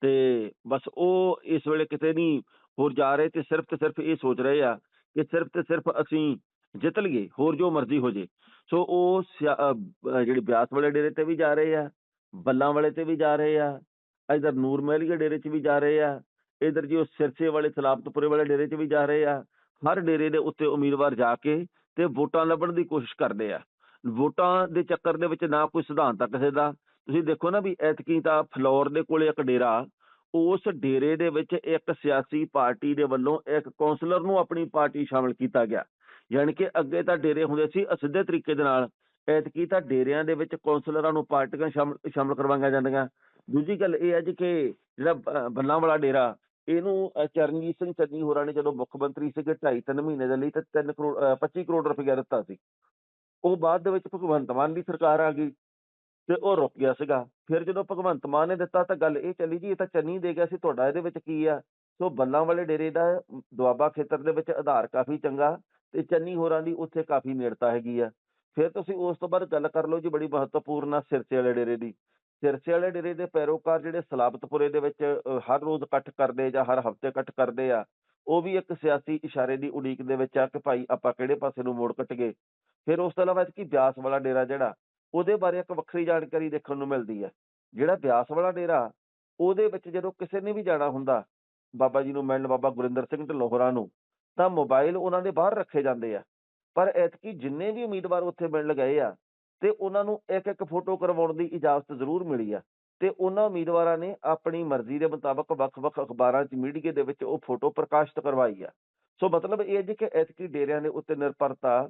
ਤੇ ਬਸ ਉਹ ਇਸ ਵੇਲੇ ਕਿਤੇ ਨਹੀਂ ਹੋਰ ਜਾ ਰਹੇ ਤੇ ਸਿਰਫ ਤੇ ਸਿਰਫ ਇਹ ਸੋਚ ਰਹੇ ਆ ਕਿ ਸਿਰਫ ਤੇ ਸਿਰਫ ਅਸੀਂ ਜਿੱਤ ਲਈਏ, ਹੋਰ ਜੋ ਮਰਜ਼ੀ ਹੋ ਜੇ। ਸੋ ਉਹ ਜਿਹੜੇ ਬਿਆਸ ਵਾਲੇ ਡੇਰੇ ਤੇ ਵੀ ਜਾ ਰਹੇ ਆ, ਬੱਲਾਂ ਵਾਲੇ ਤੇ ਵੀ ਜਾ ਰਹੇ ਆ, ਇਧਰ ਨੂਰ ਮਹਿਲੀਏ ਡੇਰੇ 'ਚ ਵੀ ਜਾ ਰਹੇ ਆ, ਇਧਰ ਜੀ ਉਹ ਸਿਰਸੇ ਵਾਲੇ ਸਲਾਬਤਪੁਰੇ ਵਾਲੇ ਡੇਰੇ 'ਚ ਵੀ ਜਾ ਰਹੇ ਆ, ਹਰ ਡੇਰੇ ਦੇ ਉੱਤੇ ਉਮੀਦਵਾਰ ਜਾ ਕੇ ਤੇ ਵੋਟਾਂ ਲੱਭਣ ਦੀ ਕੋਸ਼ਿਸ਼ ਕਰਦੇ ਆ। ਵੋਟਾਂ ਦੇ ਚੱਕਰ ਦੇ ਵਿੱਚ ਨਾ ਕੋਈ ਸਿਧਾਂਤ ਆ ਕਿਸੇ ਦਾ। ਤੁਸੀਂ ਦੇਖੋ ਨਾ ਵੀ ਐਤਕੀ ਤਾਂ ਫਲੋਰ ਦੇ ਕੋਲੇ ਇੱਕ ਡੇਰਾ, ਉਸ ਡੇਰੇ ਦੇ ਵਿੱਚ ਇੱਕ ਸਿਆਸੀ ਪਾਰਟੀ ਦੇ ਵੱਲੋਂ ਇੱਕ ਕੌਂਸਲਰ ਨੂੰ ਆਪਣੀ ਪਾਰਟੀ ਸ਼ਾਮਲ ਕੀਤਾ ਗਿਆ। ਯਾਨੀ ਕਿ ਅੱਗੇ ਤਾਂ ਡੇਰੇ ਹੁੰਦੇ ਸੀ ਅਸਿੱਧੇ ਤਰੀਕੇ ਦੇ ਨਾਲ। ਐਤਕੀ ਤਾਂ ਡੇਰਿਆਂ ਦੇ ਵਿੱਚ ਕੌਂਸਲਰਾਂ ਨੂੰ ਪਾਰਟੀਆਂ ਸ਼ਾਮਲ ਸ਼ਾਮਲ ਕਰਵਾਈਆਂ ਜਾਂਦੀਆਂ। ਦੂਜੀ ਗੱਲ ਇਹ ਹੈ ਜੀ ਕਿ ਜਿਹੜਾ ਬੱਲਾਂ ਵਾਲਾ ਡੇਰਾ ਇਹਨੂੰ ਚਰਨਜੀਤ ਸਿੰਘ ਚੰਨੀ ਹੋਰਾਂ ਨੇ ਜਦੋਂ ਮੁੱਖ ਮੰਤਰੀ ਸੀਗੇ ਢਾਈ ਤਿੰਨ ਮਹੀਨੇ ਦੇ ਲਈ ਤਾਂ 3 ਕਰੋੜ ਅ, 25 ਕਰੋੜ ਰੁਪਇਆ ਦਿੱਤਾ ਸੀ। ਉਹ ਬਾਅਦ ਦੇ ਵਿੱਚ ਭਗਵੰਤ ਮਾਨ ਦੀ ਸਰਕਾਰ ਆ ਗਈ ਤੇ ਉਹ ਰੁਕ ਗਿਆ ਸੀਗਾ। ਫਿਰ ਜਦੋਂ ਭਗਵੰਤ ਮਾਨ ਨੇ ਦਿੱਤਾ ਤਾਂ ਗੱਲ ਇਹ ਚੱਲੀ ਜੀ ਇਹ ਤਾਂ ਚੰਨੀ ਦੇ ਗਿਆ ਸੀ ਤੁਹਾਡਾ ਇਹਦੇ ਵਿੱਚ ਕੀ ਆ? ਸੋ ਬੱਲਾਂ ਵਾਲੇ ਡੇਰੇ ਦਾ ਦੁਆਬਾ ਖੇਤਰ ਦੇ ਵਿੱਚ ਆਧਾਰ ਕਾਫੀ ਚੰਗਾ। ਤੇ ਚੰਨੀ ਹੋਰਾਂ ਦੀ ਉੱਥੇ ਕਾਫੀ ਨੇੜਤਾ ਹੈਗੀ ਆ। ਫਿਰ ਤੁਸੀਂ ਉਸ ਤੋਂ ਬਾਅਦ ਗੱਲ ਕਰ ਲਓ ਜੀ ਬੜੀ ਮਹੱਤਵਪੂਰਨ ਆ ਸਿਰਸੇ ਵਾਲੇ ਡੇਰੇ ਦੀ। ਸਿਰਸੇ ਵਾਲੇ ਡੇਰੇ ਦੇ ਪੈਰੋਕਾਰ ਜਿਹੜੇ ਸਲਾਬਤਪੁਰੇ ਦੇ ਵਿੱਚ ਹਰ ਰੋਜ਼ ਇਕੱਠ ਕਰਦੇ ਜਾਂ ਹਰ ਹਫ਼ਤੇ ਇਕੱਠ ਕਰਦੇ ਆ, ਉਹ ਵੀ ਇੱਕ ਸਿਆਸੀ ਇਸ਼ਾਰੇ ਦੀ ਉਡੀਕ ਦੇ ਵਿੱਚ ਆ ਕਿ ਭਾਈ ਆਪਾਂ ਕਿਹੜੇ ਪਾਸੇ ਨੂੰ ਮੋੜ ਕੱਟ ਗਏ। ਫਿਰ ਉਸ ਤੋਂ ਇਲਾਵਾ ਕਿ ਬਿਆਸ ਵਾਲਾ ਡੇਰਾ ਜਿਹੜਾ, ਉਹਦੇ ਬਾਰੇ ਇੱਕ ਵੱਖਰੀ ਜਾਣਕਾਰੀ ਦੇਖਣ ਨੂੰ ਮਿਲਦੀ ਹੈ ਜਿਹੜਾ ਬਿਆਸ ਵਾਲਾ ਡੇਰਾ, ਉਹਦੇ ਵਿੱਚ ਜਦੋਂ ਕਿਸੇ ਨੇ ਵੀ ਜਾਣਾ ਹੁੰਦਾ, ਬਾਬਾ ਜੀ ਨੂੰ ਮਿਲਣ ਬਾਬਾ ਗੁਰਿੰਦਰ ਸਿੰਘ ਢਿੱਲੋਂ ਹੋਰਾਂ ਨੂੰ ਤਾਂ ਮੋਬਾਈਲ ਉਹਨਾਂ ਦੇ ਬਾਹਰ ਰੱਖੇ ਜਾਂਦੇ ਆ। ਪਰ ਐਤਕੀ ਜਿੰਨੇ ਵੀ ਉਮੀਦਵਾਰ ਉੱਥੇ ਮਿਲਣ ਗਏ ਆ, ਤੇ ਉਹਨਾਂ ਨੂੰ ਇੱਕ ਇੱਕ ਫੋਟੋ ਕਰਵਾਉਣ ਦੀ ਇਜਾਜ਼ਤ ਜ਼ਰੂਰ ਮਿਲੀ ਆ। ਤੇ ਉਹਨਾਂ ਉਮੀਦਵਾਰਾਂ ਨੇ ਆਪਣੀ ਮਰਜ਼ੀ ਦੇ ਮੁਤਾਬਕ ਵੱਖ-ਵੱਖ ਅਖਬਾਰਾਂ 'ਚ, ਮੀਡੀਆ ਦੇ ਵਿੱਚ ਉਹ ਫੋਟੋ ਪ੍ਰਕਾਸ਼ਿਤ ਕਰਵਾਈ ਆ। ਸੋ ਮਤਲਬ ਇਹ ਜੀ ਕਿ ਐਤਕੀ ਡੇਰਿਆਂ ਦੇ ਉੱਤੇ ਨਿਰਭਰਤਾ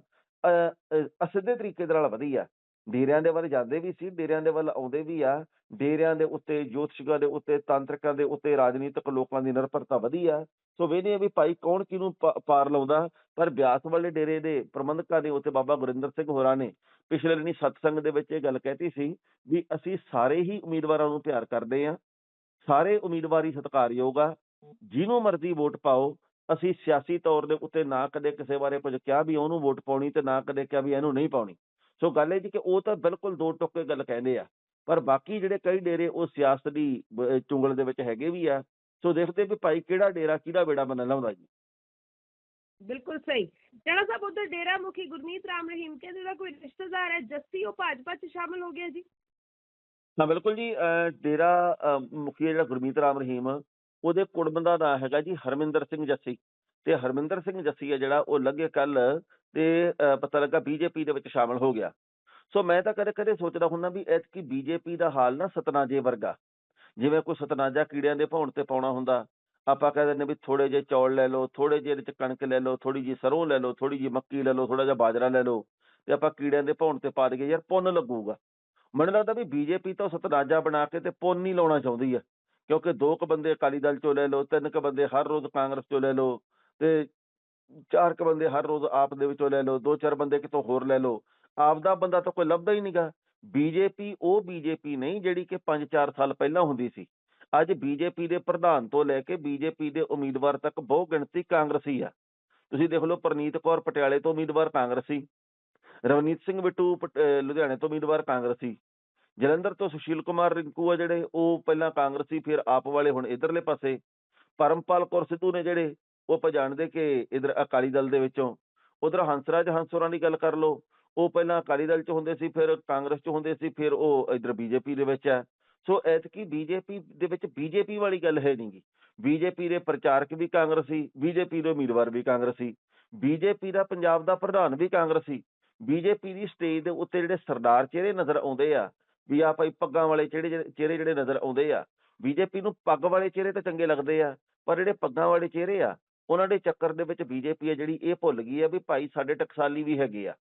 ਅਸਿੱਧੇ ਤਰੀਕੇ ਦੇ ਨਾਲ ਵਧੀ ਆ। ਡੇਰਿਆਂ ਦੇ ਵੱਲ ਜਾਂਦੇ ਵੀ ਸੀ, ਡੇਰਿਆਂ ਦੇ ਵੱਲ ਆਉਂਦੇ ਵੀ ਆ। ਡੇਰਿਆਂ ਦੇ ਉੱਤੇ, ਜੋਤਿਸ਼ੀਆਂ ਦੇ ਉੱਤੇ, ਤਾਂਤਰਿਕਾਂ ਦੇ ਉੱਤੇ, ਰਾਜਨੀਤਿਕ ਲੋਕਾਂ ਦੀ ਨਿਰਭਰਤਾ ਵਧੀ ਆ। ਸੋ ਵੇਖਦੇ ਆ ਵੀ ਭਾਈ ਕੌਣ ਕਿਹਨੂੰ ਪਾਰ ਲਾਉਂਦਾ। ਪਰ ਬਿਆਸ ਵਾਲੇ ਡੇਰੇ ਦੇ ਪ੍ਰਬੰਧਕਾਂ ਦੇ ਉੱਤੇ ਬਾਬਾ ਗੁਰਿੰਦਰ ਸਿੰਘ ਹੋਰਾਂ ਨੇ ਪਿਛਲੇ ਦਿਨੀ ਸਤਸੰਗ ਦੇ ਵਿੱਚ ਇਹ ਗੱਲ ਕਹਿਤੀ ਸੀ ਵੀ ਅਸੀਂ ਸਾਰੇ ਹੀ ਉਮੀਦਵਾਰਾਂ ਨੂੰ ਪਿਆਰ ਕਰਦੇ ਆ। ਸਾਰੇ ਉਮੀਦਵਾਰੀ ਸਤਿਕਾਰਯੋਗ ਆ। ਜਿਹਨੂੰ ਮਰਜ਼ੀ ਵੋਟ ਪਾਓ, ਅਸੀਂ ਸਿਆਸੀ ਤੌਰ ਦੇ ਉੱਤੇ ਨਾ ਕਦੇ ਕਿਸੇ ਬਾਰੇ ਕੁਝ ਕਿਹਾ ਵੀ ਉਹਨੂੰ ਵੋਟ ਪਾਉਣੀ ਤੇ ਨਾ ਕਦੇ ਕਿਹਾ ਵੀ ਇਹਨੂੰ ਨਹੀਂ ਪਾਉਣੀ। ਸੋ ਗੱਲ ਇਹ ਜੀ ਕਿ ਉਹ ਤਾਂ ਬਿਲਕੁਲ ਦੋ ਟੁੱਕੇ ਗੱਲ ਕਹਿੰਦੇ ਆ ਪਰ ਬਾਕੀ ਜਿਹੜੇ ਕਈ ਡੇਰੇ ਉਹ ਸਿਆਸਤ ਦੀ ਚੁੰਗਲ ਦੇ ਵਿੱਚ ਹੈਗੇ ਵੀ ਆ ਸੋ ਦੇਖਦੇ ਵੀ ਭਾਈ ਕਿਹੜਾ ਡੇਰਾ ਕਿਹਦਾ ਬੇੜਾ ਬੰਨਣ ਲਾਉਂਦਾ ਜੀ। ਬਿਲਕੁਲ ਸਹੀ। ਜਣਾ ਸਾਹਿਬ ਉਧਰ ਡੇਰਾ ਮੁਖੀ ਗੁਰਮੀਤ ਰਾਮ ਰਹੀਮ ਕਹਿੰਦੇ ਦਾ ਕੋਈ ਰਿਸ਼ਤੇਦਾਰ ਹੈ ਜੱਸੀ ਉਹ ਭਾਜਪਾ 'ਚ ਸ਼ਾਮਲ ਹੋ ਗਿਆ ਜੀ। ਹਾਂ ਬਿਲਕੁਲ ਜੀ ਡੇਰਾ ਮੁਖੀ ਜਿਹੜਾ ਗੁਰਮੀਤ ਰਾਮ ਰਹੀਮ ਉਹਦੇ ਕੁੜਮ ਦਾ ਨਾਂ ਹੈਗਾ ਜੀ ਹਰਮਿੰਦਰ ਸਿੰਘ ਜੱਸੀ। ਤੇ ਹਰਮਿੰਦਰ ਸਿੰਘ ਜੱਸੀ ਹੈ ਜਿਹੜਾ, ਉਹ ਲੱਗੇ ਕੱਲ ਤੇ ਪਤਾ ਲੱਗਾ ਬੀਜੇਪੀ ਦੇ ਵਿੱਚ ਸ਼ਾਮਲ ਹੋ ਗਿਆ। ਸੋ ਮੈਂ ਤਾਂ ਕਦੇ ਕਦੇ ਸੋਚਦਾ ਹੁੰਦਾ ਵੀ ਐਤਕੀ ਬੀਜੇਪੀ ਦਾ ਹਾਲ ਨਾ ਸਤਨਾਜੇ ਵਰਗਾ। ਜਿਵੇਂ ਕੋਈ ਸਤਨਾਜਾ ਕੀੜਿਆਂ ਦੇ ਭੌਣ ਤੇ ਪਾਉਣਾ ਹੁੰਦਾ, ਆਪਾਂ ਕਹਿ ਦਿੰਦੇ ਵੀ ਥੋੜੇ ਜਿਹੇ ਚੌਲ ਲੈ ਲਓ ਥੋੜੇ ਜਿਹੇ ਇਹਦੇ ਚ ਕਣਕ ਲੈ ਲਓ ਥੋੜੀ ਜਿਹੀ ਸਰੋਂ ਲੈ ਲਓ ਥੋੜੀ ਜਿਹੀ ਮੱਕੀ ਲੈ ਲਓ ਥੋੜਾ ਜਿਹਾ ਬਾਜਰਾ ਲੈ ਲਓ, ਤੇ ਆਪਾਂ ਕੀੜਿਆਂ ਦੇ ਭੌਣ ਤੇ ਪਾ ਦਈਏ, ਯਾਰ ਪੁੰਨ ਲੱਗੂਗਾ। ਮੈਨੂੰ ਲੱਗਦਾ ਵੀ ਬੀਜੇਪੀ ਤਾਂ ਸਤਨਾਜਾ ਬਣਾ ਕੇ ਤੇ ਪੁੰਨ ਹੀ ਲਾਉਣਾ ਚਾਹੁੰਦੀ ਆ। ਕਿਉਂਕਿ ਦੋ ਕੁ ਬੰਦੇ ਅਕਾਲੀ ਦਲ ਚੋਂ ਲੈ ਲਓ, ਤਿੰਨ ਕੁ ਬੰਦੇ ਹਰ ਰੋਜ਼ ਕਾਂਗਰਸ ਚੋਂ ਲੈ ਲਓ ਤੇ ਚਾਰ ਕੁ ਬੰਦੇ ਹਰ ਰੋਜ਼ ਆਪ ਦੇ ਵਿੱਚੋਂ ਲੈ ਲਓ, ਦੋ ਚਾਰ ਬੰਦੇ ਕਿਤੋਂ ਹੋਰ ਲੈ ਲਓ, ਆਪਦਾ ਬੰਦਾ ਤਾਂ ਕੋਈ ਲੱਭਦਾ ਹੀ ਨਹੀਂਗਾ ਬੀਜੇਪੀ ਉਹ ਬੀਜੇਪੀ ਨਹੀਂ ਜਿਹੜੀ ਕਿ 5-4 ਸਾਲ ਪਹਿਲਾਂ ਹੁੰਦੀ ਸੀ। ਅੱਜ ਬੀਜੇਪੀ ਦੇ ਪ੍ਰਧਾਨ ਤੋਂ ਲੈ ਕੇ ਬੀਜੇਪੀ ਦੇ ਉਮੀਦਵਾਰ ਤੱਕ ਬਹੁ ਗਿਣਤੀ ਕਾਂਗਰਸੀ ਆ। ਤੁਸੀਂ ਦੇਖ ਲਓ ਪ੍ਰਨੀਤ ਕੌਰ ਪਟਿਆਲੇ ਤੋਂ ਉਮੀਦਵਾਰ ਕਾਂਗਰਸੀ, ਰਵਨੀਤ ਸਿੰਘ ਬਿੱਟੂ ਪਟ- ਲੁਧਿਆਣੇ ਤੋਂ ਉਮੀਦਵਾਰ ਕਾਂਗਰਸੀ, ਜਲੰਧਰ ਤੋਂ ਸੁਸ਼ੀਲ ਕੁਮਾਰ ਰਿੰਕੂ ਆ ਜਿਹੜੇ, ਉਹ ਪਹਿਲਾਂ ਕਾਂਗਰਸੀ, ਫਿਰ ਆਪ ਵਾਲੇ ਹੁਣ ਇਧਰਲੇ ਪਾਸੇ, ਪਰਮਪਾਲ ਕੌਰ ਸਿੱਧੂ ਨੇ ਜਿਹੜੇ ਉਹ ਆਪਾਂ ਜਾਣਦੇ ਕਿ ਇਧਰ ਅਕਾਲੀ ਦਲ ਦੇ ਵਿੱਚੋਂ ਉਧਰ ਹੰਸਰਾਜ ਹੰਸੋਰਾਂ ਦੀ ਗੱਲ ਕਰ ਲਓ, ਉਹ ਪਹਿਲਾਂ ਅਕਾਲੀ ਦਲ 'ਚ ਹੁੰਦੇ ਸੀ, ਫਿਰ ਕਾਂਗਰਸ 'ਚ ਹੁੰਦੇ ਸੀ, ਫਿਰ ਉਹ ਇਧਰ ਬੀਜੇਪੀ ਦੇ ਵਿੱਚ ਹੈ। ਸੋ ਐਤਕੀ ਬੀਜੇਪੀ ਦੇ ਵਿੱਚ ਬੀਜੇਪੀ ਵਾਲੀ ਗੱਲ ਹੈ ਨਹੀਂਗੀ ਬੀਜੇਪੀ ਦੇ ਪ੍ਰਚਾਰਕ ਵੀ ਕਾਂਗਰਸੀ ਬੀਜੇਪੀ ਦੇ ਉਮੀਦਵਾਰ ਵੀ ਕਾਂਗਰਸੀ ਬੀਜੇਪੀ ਦਾ ਪੰਜਾਬ ਦਾ ਪ੍ਰਧਾਨ ਵੀ ਕਾਂਗਰਸੀ ਬੀਜੇਪੀ ਦੀ ਸਟੇਜ ਦੇ ਉੱਤੇ ਜਿਹੜੇ ਸਰਦਾਰ ਚਿਹਰੇ ਨਜ਼ਰ ਆਉਂਦੇ ਆ, ਵੀ ਆ ਭਾਈ ਪੱਗਾਂ ਵਾਲੇ ਚਿਹਰੇ ਜਿਹੜੇ- ਚਿਹਰੇ ਜਿਹੜੇ ਨਜ਼ਰ ਆਉਂਦੇ ਆ, ਬੀਜੇਪੀ ਨੂੰ ਪੱਗ ਵਾਲੇ ਚਿਹਰੇ ਤਾਂ ਚੰਗੇ ਲੱਗਦੇ ਆ, ਪਰ ਜਿਹੜੇ ਪੱਗਾਂ ਵਾਲੇ ਚਿਹਰੇ ਆ ਉਹਨਾਂ ਦੇ ਚੱਕਰ ਦੇ ਵਿੱਚ ਬੀਜੇਪੀ ਹੈ ਜਿਹੜੀ ਇਹ ਭੁੱਲ ਗਈ ਆ ਵੀ ਭਾਈ ਸਾਡੇ ਟਕਸਾਲੀ ਵੀ ਹੈਗੇ ਆ।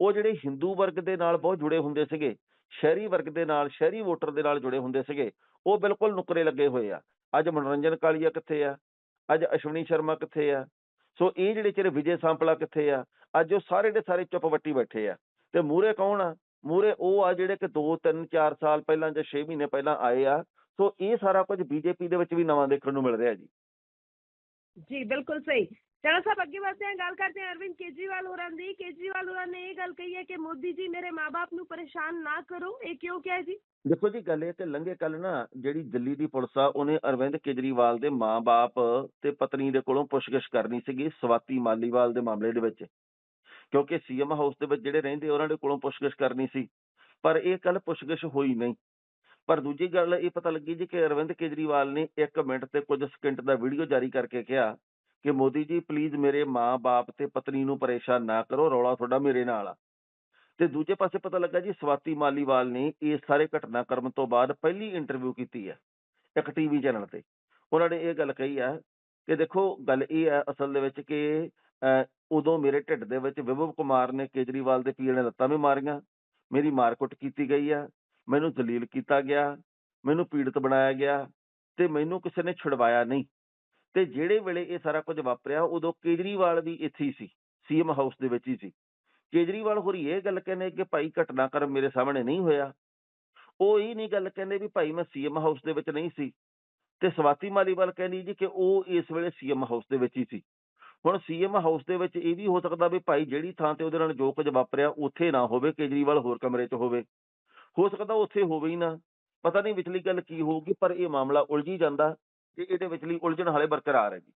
ਉਹ ਜਿਹੜੇ ਹਿੰਦੂ ਵਰਗ ਦੇ ਨਾਲ ਬਹੁਤ ਜੁੜੇ ਹੁੰਦੇ ਸੀਗੇ, ਸ਼ਹਿਰੀ ਵਰਗ ਦੇ ਨਾਲ, ਸ਼ਹਿਰੀ ਵੋਟਰ ਦੇ ਨਾਲ ਜੁੜੇ ਹੁੰਦੇ ਸੀਗੇ, ਉਹ ਬਿਲਕੁਲ ਨੁਕਰੇ ਲੱਗੇ ਹੋਏ ਆ। ਅੱਜ ਮਨੋਰੰਜਨ ਕਾਲੀਆ ਕਿੱਥੇ ਆ? ਅੱਜ ਅਸ਼ਵਨੀ ਸ਼ਰਮਾ ਕਿੱਥੇ ਆ? ਸੋ ਇਹ ਜਿਹੜੇ ਚਿਹਰੇ ਵਿਜੇ ਸਾਂਪਲਾ ਕਿੱਥੇ ਆ? ਅੱਜ ਉਹ ਸਾਰੇ ਦੇ ਸਾਰੇ ਚੁੱਪ ਵੱਟੀ ਬੈਠੇ ਆ। ਤੇ ਮੂਰੇ ਕੌਣ ਆ? ਮੂਰੇ ਉਹ ਆ ਜਿਹੜੇ ਕਿ 2 3 4 ਸਾਲ ਪਹਿਲਾਂ ਜਾਂ 6 ਮਹੀਨੇ ਪਹਿਲਾਂ ਆਏ ਆ। ਸੋ ਇਹ ਸਾਰਾ ਕੁਝ ਬੀਜੇਪੀ ਦੇ ਵਿੱਚ ਵੀ ਨਵਾਂ ਦੇਖਣ ਨੂੰ ਮਿਲ ਰਿਹਾ ਜੀ। ਜੀ, ਬਿਲਕੁਲ ਸਹੀ। ਚਲੋ ਸਾਹਿਬ ਅੱਗੇ ਵਧਦੇ ਹਾਂ, ਗੱਲ ਕਰਦੇ ਹਾਂ ਅਰਵਿੰਦ ਕੇਜਰੀਵਾਲ ਹੋਰਾਂ ਦੀ। ਕੇਜਰੀਵਾਲ ਹੋਰਾਂ ਨੇ ਇਹ ਗੱਲ ਕਹੀ ਹੈ ਕਿ ਮੋਦੀ ਜੀ, ਮੇਰੇ ਮਾਪੇ ਨੂੰ ਪਰੇਸ਼ਾਨ ਨਾ ਕਰੋ। ਇਹ ਕਿਉਂ ਕਿਹਾ ਜੀ? ਦੇਖੋ ਜੀ, ਗੱਲ ਇਹ ਕਿ ਲੰਘੇ ਕੱਲ ਨਾ ਜਿਹੜੀ ਦਿੱਲੀ ਦੀ ਪੁਲਿਸ ਆ, ਉਹਨੇ ਅਰਵਿੰਦ ਕੇਜਰੀਵਾਲ ਦੇ ਮਾਂ-ਬਾਪ ਤੇ ਪਤਨੀ ਦੇ ਕੋਲੋਂ ਪੁੱਛਗਿੱਛ ਕਰਨੀ ਸੀਗੀ, ਸਵਾਤੀ ਮਾਲੀਵਾਲ ਦੇ ਮਾਮਲੇ ਦੇ ਵਿੱਚ। ਕਿਉਂਕਿ ਸੀਐਮ ਹਾਊਸ ਦੇ ਵਿੱਚ ਜਿਹੜੇ ਰਹਿੰਦੇ, ਉਹਨਾਂ ਦੇ ਕੋਲੋਂ ਪੁੱਛਗਿੱਛ ਕਰਨੀ ਸੀ। ਪਰ ਇਹ ਕੱਲ ਪੁੱਛਗਿੱਛ ਹੋਈ ਨਹੀਂ। ਪਰ ਦੂਜੀ ਗੱਲ ਇਹ ਪਤਾ ਲੱਗੀ ਜੀ ਕਿ ਅਰਵਿੰਦ ਕੇਜਰੀਵਾਲ ਨੇ 1 ਮਿੰਟ ਤੇ ਕੁਝ ਸਕਿੰਟ ਦਾ ਵੀਡੀਓ ਜਾਰੀ ਕਰਕੇ ਕਿਹਾ ਕਿ ਮੋਦੀ ਜੀ ਪਲੀਜ਼ ਮੇਰੇ ਮਾਂ-ਬਾਪ ਤੇ ਪਤਨੀ ਨੂੰ ਪਰੇਸ਼ਾਨ ਨਾ ਕਰੋ, ਰੌਲਾ ਤੁਹਾਡਾ ਮੇਰੇ ਨਾਲ ਆ। ਤੇ ਦੂਜੇ ਪਾਸੇ ਪਤਾ ਲੱਗਾ ਜੀ, ਸਵਾਤੀ ਮਾਲੀਵਾਲ ਨੇ ਇਸ ਸਾਰੇ ਘਟਨਾਕ੍ਰਮ ਤੋਂ ਬਾਅਦ ਪਹਿਲੀ ਇੰਟਰਵਿਊ ਕੀਤੀ ਹੈ, ਇੱਕ ਟੀਵੀ ਚੈਨਲ ਤੇ। ਉਹਨਾਂ ਨੇ ਇਹ ਗੱਲ ਕਹੀ ਆ ਕਿ ਦੇਖੋ, ਗੱਲ ਇਹ ਹੈ ਅਸਲ ਦੇ ਵਿੱਚ ਕਿ ਉਦੋਂ ਮੇਰੇ ਢਿੱਡ ਦੇ ਵਿੱਚ ਵਿਭਵ ਕੁਮਾਰ ਨੇ ਕੇਜਰੀਵਾਲ ਦੇ ਪੀਏ ਨੇ ਲੱਤਾਂ ਵੀ ਮਾਰੀਆਂ, ਮੇਰੀ ਮਾਰਕੁੱਟ ਕੀਤੀ ਗਈ ਆ ਮੈਨੂੰ ਜਲੀਲ ਕੀਤਾ ਗਿਆ, ਮੈਨੂੰ ਪੀੜਤ ਬਣਾਇਆ ਗਿਆ ਤੇ ਮੈਨੂੰ ਕਿਸੇ ਨੇ ਛੁਡਵਾਇਆ ਨਹੀਂ। ਤੇ ਜਿਹੜੇ ਵੇਲੇ ਇਹ ਸਾਰਾ ਕੁਝ ਵਾਪਰਿਆ, ਉਦੋਂ ਕੇਜਰੀਵਾਲ ਵੀ ਇੱਥੇ ਹੀ ਸੀ ਸੀਐਮ ਹਾਊਸ ਦੇ ਵਿੱਚ ਹੀ ਸੀ। ਕੇਜਰੀਵਾਲ ਹੋਰੀ ਇਹ ਗੱਲ ਕਹਿੰਦੇ ਕਿ ਭਾਈ ਘਟਨਾਕ੍ਰਮ ਮੇਰੇ ਸਾਹਮਣੇ ਨਹੀਂ ਹੋਇਆ। ਉਹ ਇਹ ਨਹੀਂ ਗੱਲ ਕਹਿੰਦੇ ਵੀ ਭਾਈ ਮੈਂ ਸੀਐਮ ਹਾਊਸ ਦੇ ਵਿੱਚ ਨਹੀਂ ਸੀ। ਤੇ ਸਵਾਤੀ ਮਾਲੀਵਾਲ ਕਹਿੰਦੀ ਜੀ ਕਿ ਉਹ ਇਸ ਵੇਲੇ ਸੀਐਮ ਹਾਊਸ ਦੇ ਵਿੱਚ ਹੀ ਸੀ। ਹੁਣ ਸੀਐਮ ਹਾਊਸ ਦੇ ਵਿੱਚ ਇਹ ਵੀ ਹੋ ਸਕਦਾ ਵੀ ਭਾਈ ਜਿਹੜੀ ਥਾਂ ਤੇ ਉਹਦੇ ਨਾਲ ਜੋ ਕੁਝ ਵਾਪਰਿਆ, ਉੱਥੇ ਨਾ ਹੋਵੇ, ਕੇਜਰੀਵਾਲ ਹੋਰ ਕਮਰੇ 'ਚ ਹੋਵੇ। ਹੋ ਸਕਦਾ ਉੱਥੇ ਹੋਵੇ ਹੀ ਨਾ। ਪਤਾ ਨਹੀਂ ਵਿਚਲੀ ਗੱਲ ਕੀ ਹੋਊਗੀ ਪਰ ਇਹ ਮਾਮਲਾ ਉਲਝੀ ਜਾਂਦਾ ਤੇ ਇਹਦੇ ਵਿਚਲੀ ਉਲਝਣ ਹਾਲੇ ਬਰਕਰਾਰ ਹੈ ਜੀ।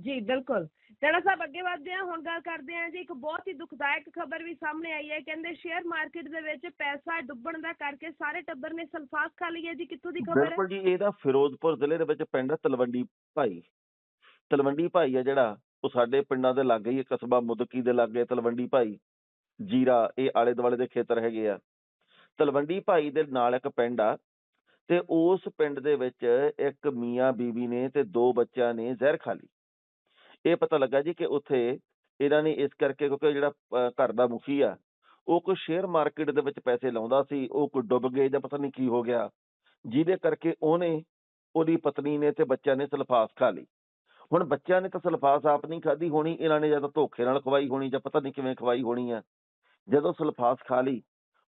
ਜੀ ਬਿਲਕੁਲ। ਟਾਣਾ ਸਾਹਿਬ ਅੱਗੇ ਵਧਦੇ ਹਾਂ ਹੁਣ ਗੱਲ ਕਰਦੇ ਹਾਂ ਜੀ ਇੱਕ ਬਹੁਤ ਹੀ ਦੁਖਦਾਇਕ ਖਬਰ ਵੀ ਸਾਹਮਣੇ ਆਈ ਹੈ। ਕਹਿੰਦੇ ਸ਼ੇਅਰ ਮਾਰਕੀਟ ਦੇ ਵਿੱਚ ਪੈਸਾ ਡੁੱਬਣ ਦਾ ਕਰਕੇ ਸਾਰੇ ਟੱਬਰ ਨੇ ਸਲਫਾਸ ਖਾ ਲਈ ਹੈ ਜੀ। ਕਿੱਥੋਂ ਦੀ ਖਬਰ ਹੈ? ਬਿਲਕੁਲ ਜੀ ਇਹਦਾ ਫਿਰੋਜ਼ਪੁਰ ਜ਼ਿਲ੍ਹੇ ਦੇ ਵਿੱਚ ਪਿੰਡ ਹੈ ਤਲਵੰਡੀ ਭਾਈ। ਤਲਵੰਡੀ ਭਾਈ ਆ ਜਿਹੜਾ ਉਹ ਸਾਡੇ ਪਿੰਡਾਂ ਦੇ ਲਾਗੇ ਹੀ ਹੈ, ਕਸਬਾ ਮੁਦਕੀ ਦੇ ਲਾਗੇ ਤਲਵੰਡੀ ਭਾਈ। ਜੀਰਾ ਇਹ ਆਲੇ ਦੁਆਲੇ ਦੇ ਖੇਤਰ ਹੈਗੇ ਆ। ਤਲਵੰਡੀ ਭਾਈ ਦੇ ਨਾਲ ਇੱਕ ਪਿੰਡ ਆ ਤੇ ਉਸ ਪਿੰਡ ਦੇ ਵਿੱਚ ਇੱਕ ਮੀਆਂ ਬੀਵੀ ਨੇ ਤੇ ਦੋ ਬੱਚਿਆਂ ਨੇ ਜ਼ਹਿਰ ਖਾ ਲਈ। ਇਹ ਪਤਾ ਲੱਗਾ ਜੀ ਕਿ ਉੱਥੇ ਇਹਨਾਂ ਨੇ ਇਸ ਕਰਕੇ ਕਿਉਂਕਿ ਜਿਹੜਾ ਘਰ ਦਾ ਮੁਖੀ ਆ, ਉਹ ਕੋਈ ਸ਼ੇਅਰ ਮਾਰਕੀਟ ਦੇ ਵਿੱਚ ਪੈਸੇ ਲਾਉਂਦਾ ਸੀ, ਉਹ ਕੋਈ ਡੁੱਬ ਗਏ ਜਾਂ ਪਤਾ ਨਹੀਂ ਕੀ ਹੋ ਗਿਆ, ਜਿਹਦੇ ਕਰਕੇ ਉਹਨੇ ਉਹਦੀ ਪਤਨੀ ਨੇ ਤੇ ਬੱਚਿਆਂ ਨੇ ਸਲਫਾਸ ਖਾ ਲਈ। ਹੁਣ ਬੱਚਿਆਂ ਨੇ ਤਾਂ ਸਲਫਾਸ ਆਪ ਨਹੀਂ ਖਾਧੀ ਹੋਣੀ, ਇਹਨਾਂ ਨੇ ਜਾਂ ਤਾਂ ਧੋਖੇ ਨਾਲ ਖਵਾਈ ਹੋਣੀ ਜਾਂ ਪਤਾ ਨਹੀਂ ਕਿਵੇਂ ਖਵਾਈ ਹੋਣੀ ਆ। ਜਦੋਂ ਸਲਫਾਸ ਖਾ ਲਈ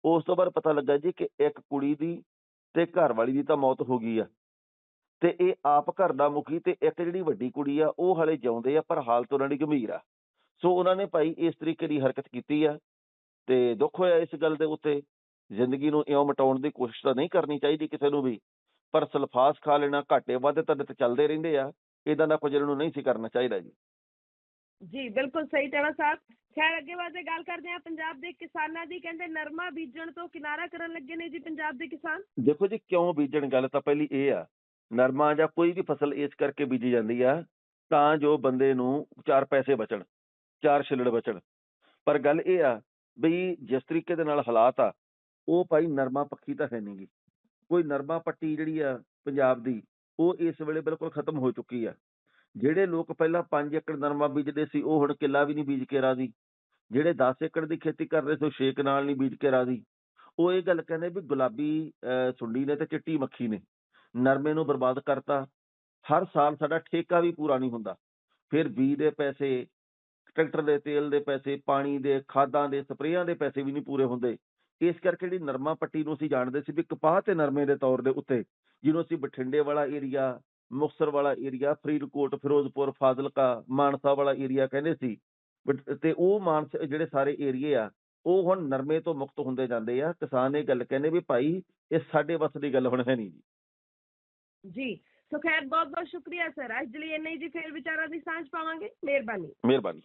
ਉਸ ਤੋਂ ਬਾਅਦ ਪਤਾ ਲੱਗਾ ਜੀ ਕਿ ਇੱਕ ਕੁੜੀ ਦੀ ਤੇ ਘਰ ਵਾਲੀ ਦੀ ਤਾਂ ਮੌਤ ਹੋ ਗਈ ਆ। ਤੇ ਇਹ ਆਪ ਘਰ ਦਾ ਮੁਖੀ ਤੇ ਇੱਕ ਜਿਹੜੀ ਵੱਡੀ ਕੁੜੀ ਆ, ਉਹ ਹਲੇ ਜਿਉਂਦੇ ਆ, ਪਰ ਹਾਲਤ ਉਹਨਾਂ ਦੀ ਗੰਭੀਰ ਆ। ਸੋ ਉਹਨਾਂ ਨੇ ਭਾਈ ਇਸ ਤਰੀਕੇ ਦੀ ਹਰਕਤ ਕੀਤੀ ਆ ਤੇ ਦੁੱਖ ਹੋਇਆ ਇਸ ਗੱਲ ਦੇ ਉੱਤੇ। ਜ਼ਿੰਦਗੀ ਨੂੰ ਇਉਂ ਮਟਾਉਣ ਦੀ ਕੋਸ਼ਿਸ਼ ਤਾਂ ਨਹੀਂ ਕਰਨੀ ਚਾਹੀਦੀ ਕਿਸੇ ਨੂੰ ਵੀ, ਪਰ ਸਲਫਾਸ ਖਾ ਲੈਣਾ ਘਾਟੇ ਵਾਧੇ ਤਾਂ ਤੇ ਚੱਲਦੇ ਰਹਿੰਦੇ ਆ। ਇਦਾਂ ਦਾ ਕੁਝ ਇਹਨਾਂ ਨੂੰ ਨਹੀਂ ਸੀ ਕਰਨਾ ਚਾਹੀਦਾ ਜੀ। ਜੀ, ਬਿਲਕੁਲ ਸਹੀ ਟਾਣਾ ਸਾਹਿਬ। ਖੈਰ, ਅੱਗੇ ਵਧਦੇ ਗੱਲ ਕਰਦੇ ਹਾਂ ਪੰਜਾਬ ਦੇ ਕਿਸਾਨਾਂ ਦੀ। ਕਹਿੰਦੇ ਨਰਮਾ ਬੀਜਣ ਤੋਂ ਕਿਨਾਰਾ ਕਰਨ ਲੱਗੇ ਨੇ ਜੀ ਪੰਜਾਬ ਦੇ ਕਿਸਾਨ। ਦੇਖੋ ਜੀ, ਕਿਉਂ ਬੀਜਣ? ਗੱਲ ਤਾਂ ਪਹਿਲੀ ਇਹ ਆ, ਨਰਮਾ ਜਾਂ ਕੋਈ ਵੀ ਫਸਲ ਇਸ ਕਰਕੇ ਬੀਜੀ ਜਾਂਦੀ ਆ, ਤਾਂ ਜੋ ਬੰਦੇ ਨੂੰ ਚਾਰ ਪੈਸੇ ਬਚਣ, ਚਾਰ ਛਿੱਲੜ ਬਚਣ। ਪਰ ਗੱਲ ਇਹ ਆ ਬਈ, ਜਿਸ ਤਰੀਕੇ ਦੇ ਨਾਲ ਹਾਲਾਤ ਆ, ਉਹ ਭਾਈ ਨਰਮਾ ਪੱਖੀ ਤਾਂ ਹੈ ਨਹੀਂਗੀ ਕੋਈ ਨਰਮਾ ਪੱਟੀ ਜਿਹੜੀ ਆ ਪੰਜਾਬ ਦੀ, ਉਹ ਇਸ ਵੇਲੇ ਬਿਲਕੁਲ ਖਤਮ ਹੋ ਚੁੱਕੀ ਆ। ਜਿਹੜੇ ਲੋਕ ਪਹਿਲਾਂ 5 ਏਕੜ ਨਰਮਾ ਬੀਜਦੇ ਸੀ, ਉਹ ਹੁਣ ਕਿੱਲਾ ਵੀ ਨਹੀਂ ਬੀਜ ਕੇ ਰਾਜੀ। ਜਿਹੜੇ 10 ਏਕੜ ਦੀ ਖੇਤੀ ਕਰ ਰਹੇ ਸੀ, ਉਹ ਛੇ ਕਨਾਲ ਨਹੀਂ ਬੀਜ ਕੇ ਰਾਜੀ। ਉਹ ਇਹ ਗੱਲ ਕਹਿੰਦੇ ਵੀ ਗੁਲਾਬੀ ਸੁੰਡੀ ਨੇ ਤੇ ਚਿੱਟੀ ਮੱਖੀ ਨੇ। ਨਰਮੇ ਨੂੰ ਬਰਬਾਦ ਕਰਤਾ। ਹਰ ਸਾਲ ਸਾਡਾ ਠੇਕਾ ਵੀ ਪੂਰਾ ਨਹੀਂ ਹੁੰਦਾ। ਫਿਰ ਬੀ ਦੇ ਪੈਸੇ, ਟਰੈਕਟਰ ਦੇ, ਤੇਲ ਦੇ ਪੈਸੇ, ਪਾਣੀ ਦੇ, ਖਾਦਾਂ ਦੇ, ਸਪਰੇਆਂ ਦੇ ਪੈਸੇ ਵੀ ਨਹੀਂ ਪੂਰੇ ਹੁੰਦੇ। ਇਸ ਕਰਕੇ ਜਿਹੜੀ ਨਰਮਾ ਪੱਟੀ ਨੂੰ ਅਸੀਂ ਜਾਣਦੇ ਸੀ ਵੀ ਕਪਾਹ ਤੇ ਨਰਮੇ ਦੇ ਤੌਰ ਦੇ ਉੱਤੇ, ਜਿਹਨੂੰ ਅਸੀਂ ਬਠਿੰਡੇ ਵਾਲਾ ਏਰੀਆ ਮੁਕਤਸਰ ਵਾਲਾ ਏਰੀਆ ਫਰੀਦਕੋਟ ਫਿਰੋਜ਼ਪੁਰ ਫਾਜ਼ਿਲਕਾ ਮਾਨਸਾ ਵਾਲਾ ਏਰੀਆ ਕਹਿੰਦੇ ਸੀ। ਤੇ ਉਹ ਮਾਨਸ ਜਿਹੜੇ ਸਾਰੇ ਏਰੀਏ ਆ ਉਹ ਹੁਣ ਨਰਮੇ ਤੋਂ ਮੁਕਤ ਹੁੰਦੇ ਜਾਂਦੇ ਆ। ਕਿਸਾਨ ਇਹ ਗੱਲ ਕਹਿੰਦੇ ਵੀ ਭਾਈ ਇਹ ਸਾਡੇ ਵੱਸ ਦੀ ਗੱਲ ਹੁਣ ਹੈ ਨਹੀਂ ਜੀ। ਜੀ ਸੋ ਖੈਰ ਬਹੁਤ ਬਹੁਤ ਸ਼ੁਕਰੀਆ ਸਰ ਅੱਜ ਲਈ ਇੰਨਾ ਹੀ ਜੀ। ਫਿਰ ਵਿਚਾਰਾਂ ਦੀ ਸਾਂਝ ਪਾਵਾਂਗੇ। ਮਿਹਰਬਾਨੀ। ਮਿਹਰਬਾਨੀ।